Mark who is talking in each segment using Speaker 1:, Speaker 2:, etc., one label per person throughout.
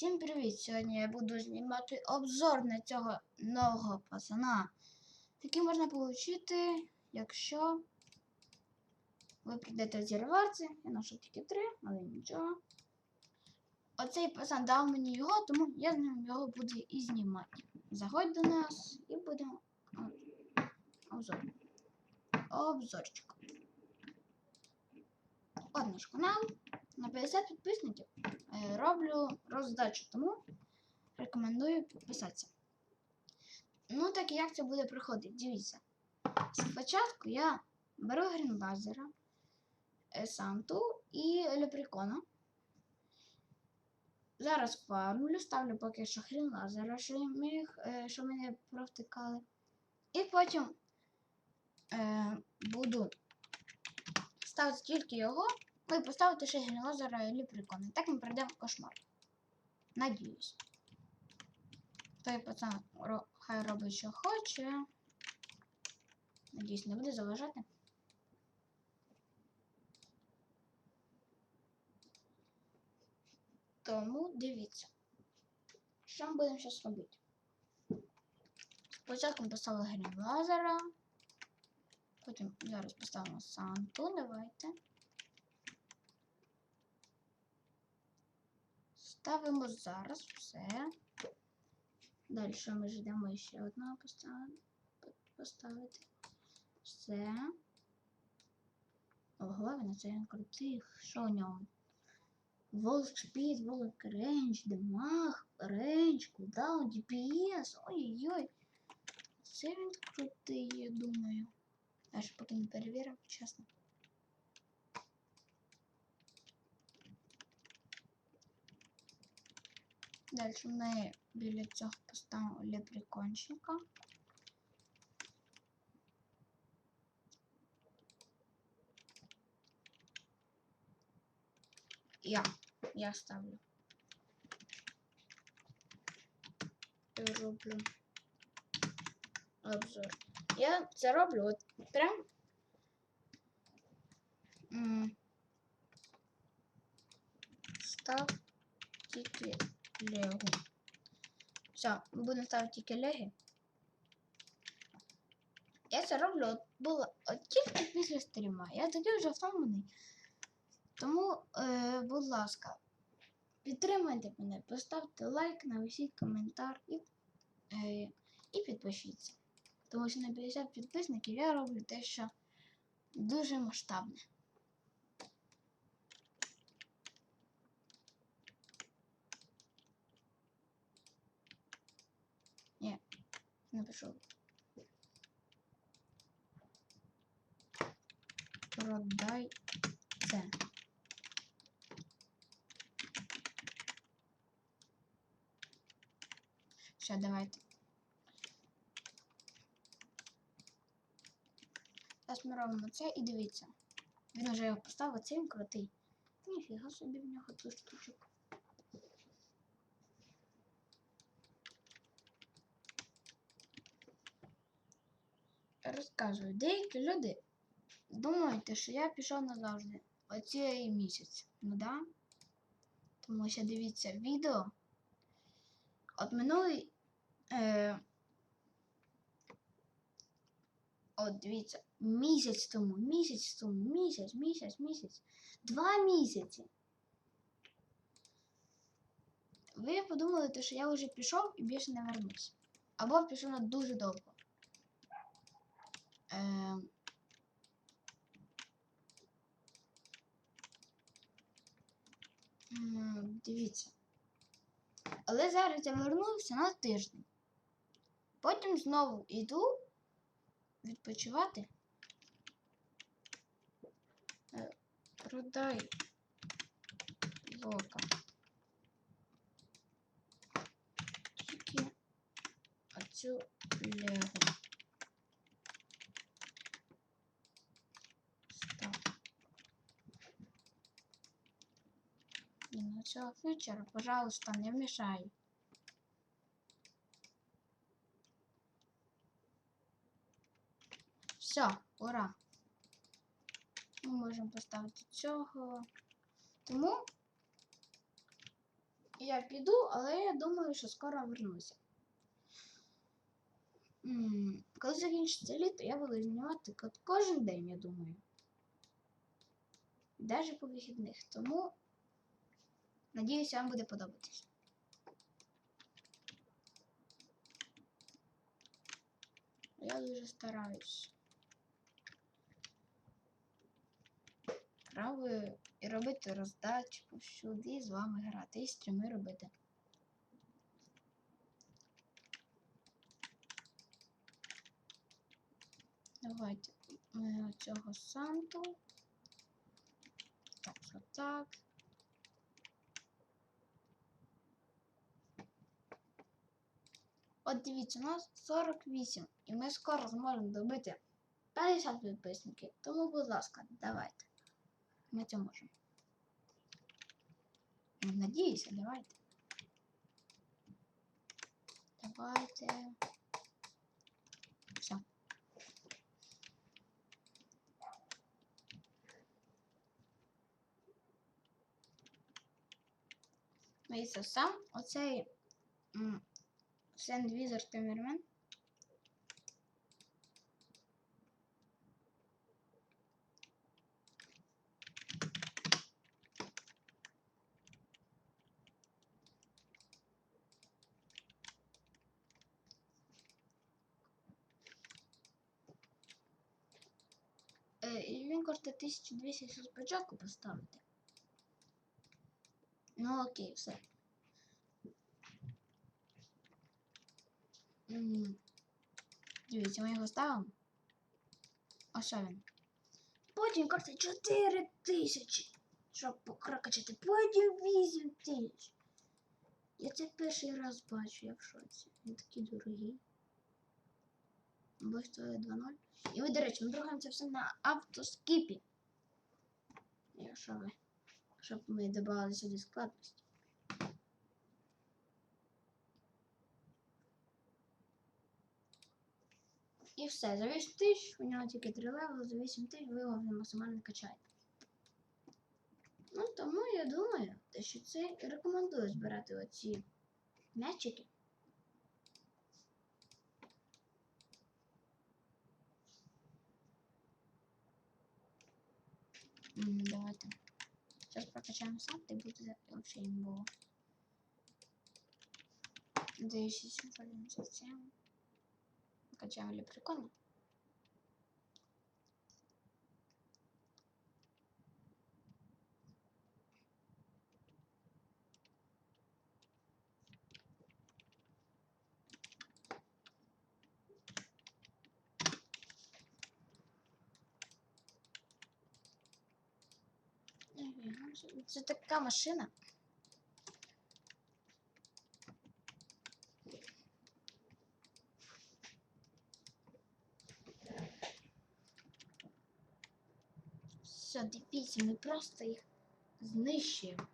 Speaker 1: Всім привіт! Сьогодні я буду знімати обзор на цього нового пацана. Такий можна отримати, якщо ви прийдете в зірварці. Я ношу тільки три, але нічого. Оцей пацан дав мені його, тому я з ним його буду і знімати. Заходь до нас і будемо обзор. Обзорчик. От наш канал. На 50 підписників е, роблю роздачу, тому рекомендую підписатися. Ну, так і як це буде проходити? Дивіться. Спочатку я беру грінлазера, е, Санту і Лепрекона. Зараз фармлю, ставлю поки що грінлазера, що, міг, е, що мене провтикали. І потім е, буду ставити тільки його. Ну і поставити ще генералозера і ліприкони. Так ми пройдемо кошмар. Надіюсь. Той пацан хай робить, що хоче. Надіюсь, не буде заважати. Тому дивіться. Що ми будемо зараз робити? Спочатку поставили грінлазера. Потім зараз поставимо Санту. Давайте. Ставимо зараз все. Далі ми ждемо ще одного поставити. Все. Ого, він це крутий. Що у нього? Волк спід, волк рейндж, демаг, рейндж, кулдаун, DPS. Ой-ой-ой. Це він крутий. Я ще поки не перевірив, чесно. Далі ми біля цього поставимо лепрекончика. Я. Я ставлю. Я роблю обзор. Я це роблю от прям. Став тільки Лего. Все, будемо ставити тільки леги. Я це роблю от було от тільки після стріма. Я тоді вже втомлений. Тому, е, будь ласка, підтримайте мене, поставте лайк, напишіть коментар і, е, і підпишіться. Тому що на 50 підписників я роблю те, що дуже масштабне. Ні, не пішов. Продай це. Все, давайте. Зараз ми робимо це і дивіться. Він вже його поставив, це він крутий. Ніфіга собі в нього тут штучок. Розказую, деякі люди думають, що я пішов назавжди. Оцей місяць. Ну да. Тому що дивіться відео. От минулий. Е, От дивіться, місяць тому, місяць тому, місяць, місяць, місяць. Два місяці. Ви подумали, що я вже пішов і більше не вернусь. Або пішов на дуже довго. Е, дивіться. Але зараз я вернувся на тиждень. Потім знову йду відпочивати. Е, Продай лока. Тільки оцю легу. Став. І на цього фьючера, пожалуйста, не мешай. Все, ура. Ми можемо поставити цього. Тому я піду, але я думаю, що скоро вернуся. Коли закінчиться літо, я буду знімати ко- кожен день, я думаю. Навіть по вихідних. Тому надіюся, вам буде подобатись. Я дуже стараюсь. Пробую і робити роздачі повсюди, з вами грати, і стріми робити. Давайте ми оцього Санту. Так, отак. От дивіться, у нас 48, і ми скоро зможемо добити 50 підписників. Тому, будь ласка, давайте. Ми це можемо. Ну, Надіюся, давайте. Давайте. Все. Ну і це сам оцей м, сендвізер камермен. Е, і він коштує 1200 якщо спочатку поставити. Ну окей, все. Дивіться, ми його ставимо. Що він? Потім коштує 4 тисячі. Щоб прокачати. Потім 8 тисяч. Я це перший раз бачу, я в шоці. Він такий дорогий. Бо стоїть 2.0. І ви, до речі, ми другаємо це все на автоскіпі. Якщо ви. Щоб ми додали сюди складності. І все, за 8 тисяч, у нього тільки 3 левели, за 8 тисяч ви його вже максимально качаєте. Ну, тому я думаю, що це рекомендую збирати оці м'ячики. Давайте. Сейчас прокачаем сам, и будет вообще имбово. Дающий 777. Качаем лепрекона. Мгм. Це така машина. Все, дивіться, ми просто їх знищуємо.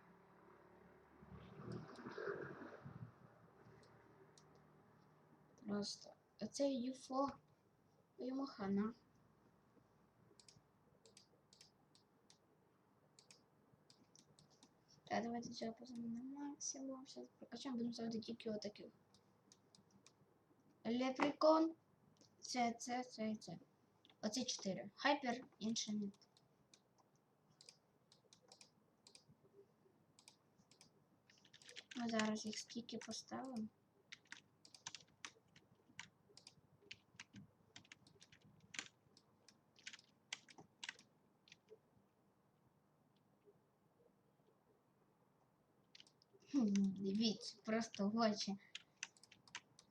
Speaker 1: Просто оце юфо йому хана. Так, давайте цього поставимо на максимум. Зараз прокачаємо, будемо ставити тільки отаких. Лепрекон. Це, це, це і це. Оці чотири. Хайпер, інше ні. Ми зараз їх скільки поставимо. Дивіться, просто в очі.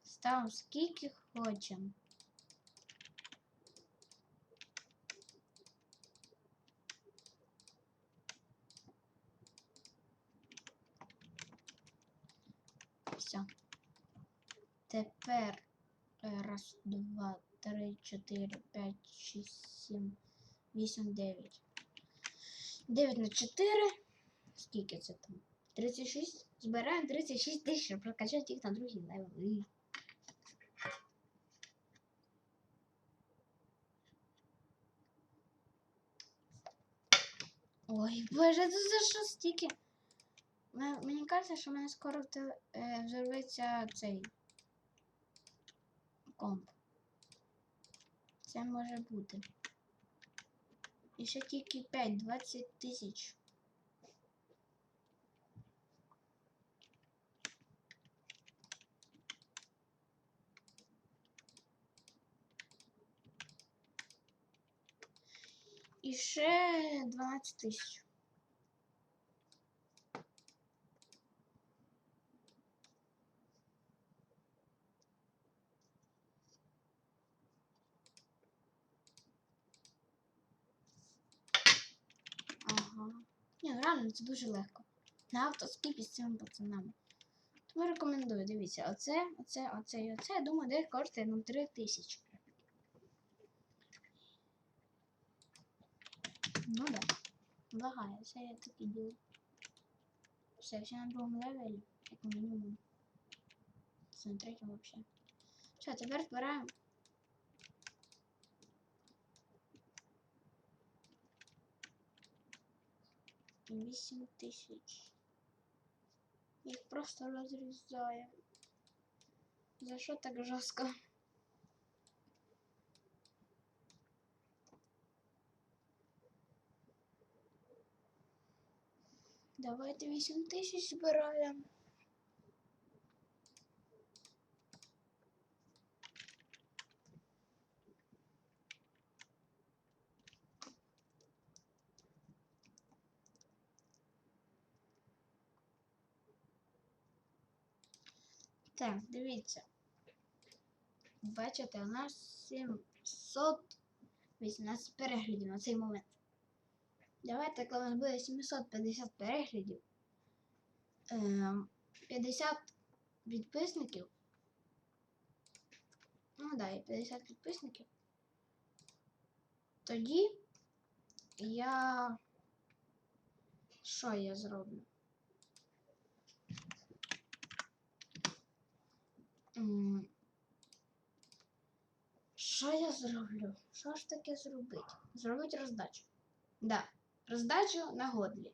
Speaker 1: Ставимо скільки хочемо. Все. Тепер е, раз, два, три, чотири, п'ять, шість, сім, вісім, дев'ять. Дев'ять на чотири. Скільки це там? 36. Збираємо 36 тисяч, прокачати їх на другий левел. Ой, боже, це за що стільки? Ме- Мені кажеться, що в мене скоро е, взорветься цей комп. Це може бути. І ще тільки 5-20 тисяч. І ще 12 тисяч. Ага. Ні, ну реально це дуже легко. На автоскіпі з цими пацанами. Тому рекомендую, дивіться, оце, оце, оце і оце, я думаю, десь коштує ну 3 тисячі. Ну да. Лагає, це я таке діло. Все, все на другому левелі, як мінімум. Це на третьому взагалі. Все, тепер збираємо. Вісім тисяч. Їх просто розрізаємо. За що так жорстко? Давайте 8 тисяч збираємо. Так, дивіться. Бачите, у нас 718 переглядів на цей момент. Давайте, коли у нас буде 750 переглядів, ем, 50 підписників. Ну да, і 50 підписників. Тоді я. Що я зроблю? Що я зроблю? Що ж таке зробити? Зробити роздачу. Да, роздачу на годлі.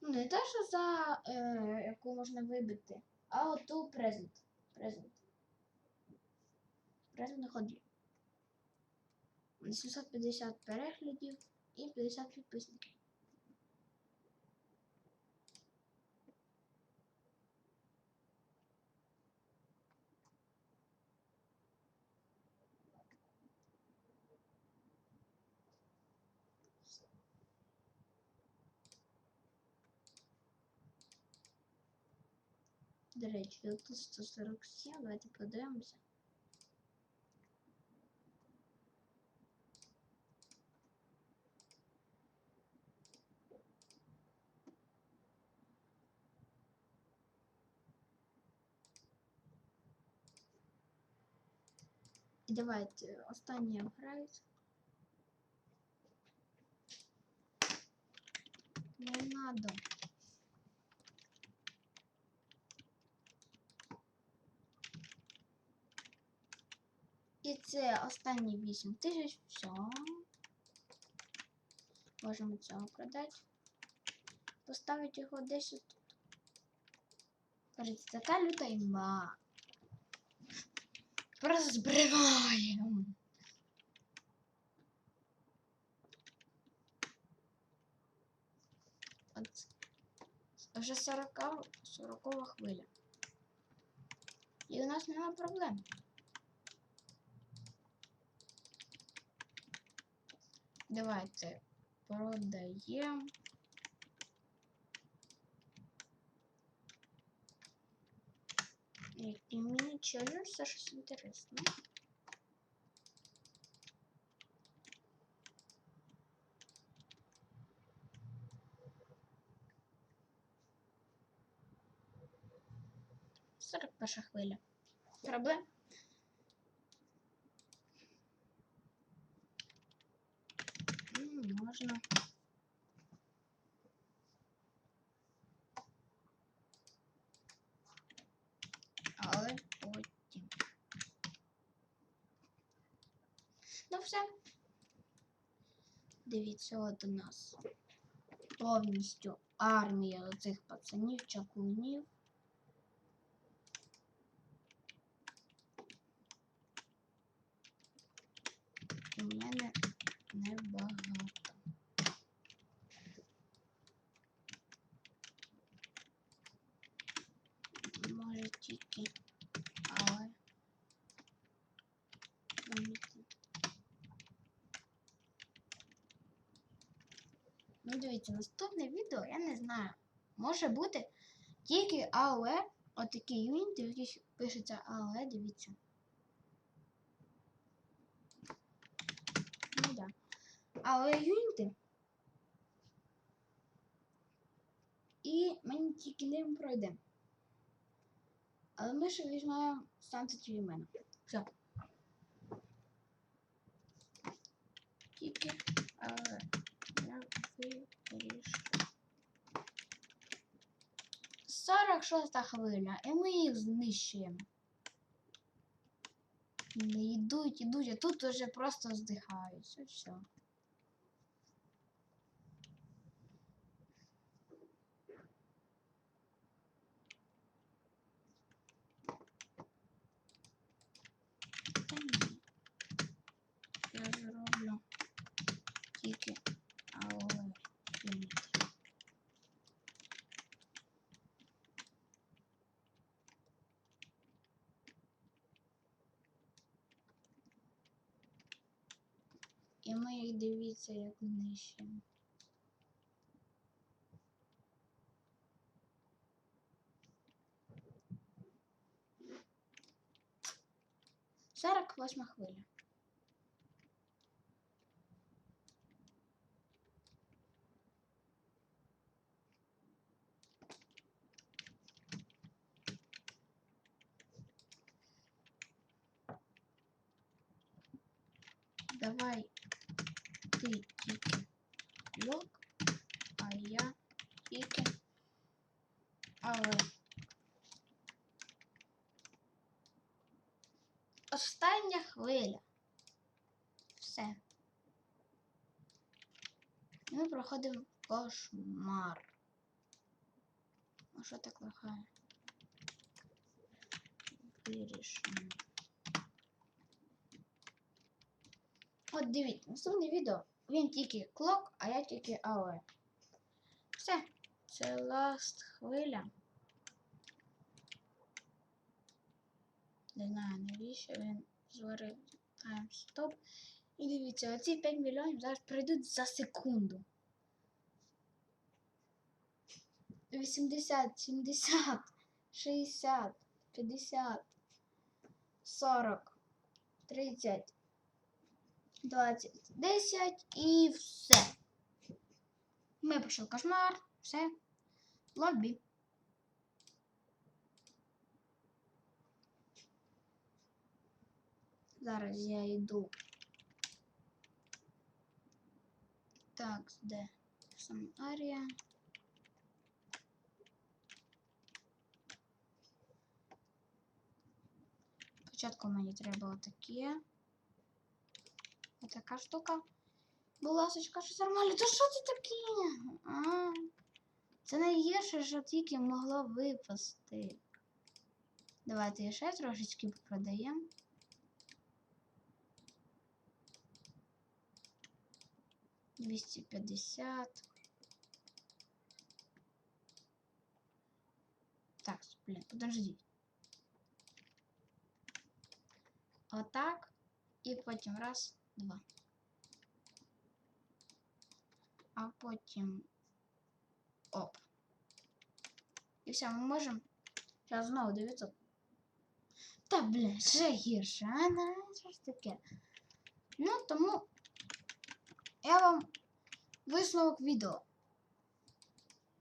Speaker 1: Ну, не те, що за е, яку можна вибити, а оту презент. Презент. Презент на годлі. 750 переглядів і 50 підписників. До речі, тут 147, давайте подивимося. І давайте останній апгрейд. Не надо. Це останні 8 тисяч. Все. Можемо цього продати. Поставити його десь тут. Кажуть, така люта імба. Просто збриваємо. От. Вже 40, 40 хвиля. І у нас нема проблем. Давайте продаємо. І мені челюсть щось інтересне. Сорок перша хвиля. Проблем? Можна. Але потім. Ну все. Дивіться, от у нас повністю армія оцих пацанів, чаклунів. У мене небагато. Тільки, але. Ну, дивіться, наступне відео, я не знаю. Може бути тільки АОЕ, отакі юніти, в яких пишеться АОЕ, дивіться. Ну да. АОЕ юніти. І мені тільки ним пройде. Але ми ще візьмемо станцію мене. Все. Тільки АОЕ. Я вирішу. 46 хвиля, і ми їх знищуємо. Не йдуть, йдуть, а тут уже просто здихають. І все. Та ні. Я зроблю тільки АОЕ юніт. І ми їх дивіться, як нищимо. Сорок восьма хвиля. Давай ти тільки лог, а я тільки але. Остання хвиля. Все. Ми проходимо кошмар. А що так лохає? Вирішимо. От дивіться, наступне відео. Він тільки клок, а я тільки АОЕ. Все. Це ласт хвиля. Не знаю, навіщо він зварив тайм-стоп. І дивіться, оці 5 мільйонів зараз пройдуть за секунду. 80, 70, 60, 50, 40, 30, 20, 10 і все. Ми пішов кошмар, все. Лобі. Зараз я йду. Так, де сам арія. Спочатку мені треба отаке. Отака штука. Будь ласочка, щось нормально. Та що це таке? А, це найгірше, що тільки могло випасти. Давайте ще трошечки продаємо. Двісті п'ятдесят. Так, блін, подождіть. Отак. І потім раз, два. А потім оп. І все, ми можемо. Зараз знову 900. Та, блін, ще гірше, а не що ж таке. Ну, тому я вам висновок відео.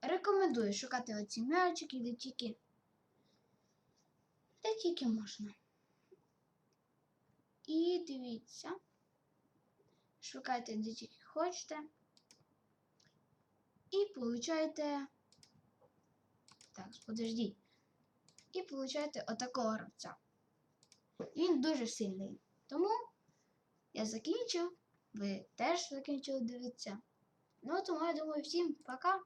Speaker 1: Рекомендую шукати оці м'ячики, де тільки. Де тільки можна. І дивіться. Шукайте, де тільки хочете. І получаєте. Так, подождіть. І получаєте отакого гравця. Він дуже сильний. Тому я закінчив. Ви теж закінчили дивитися. Ну, тому я думаю, всім пока.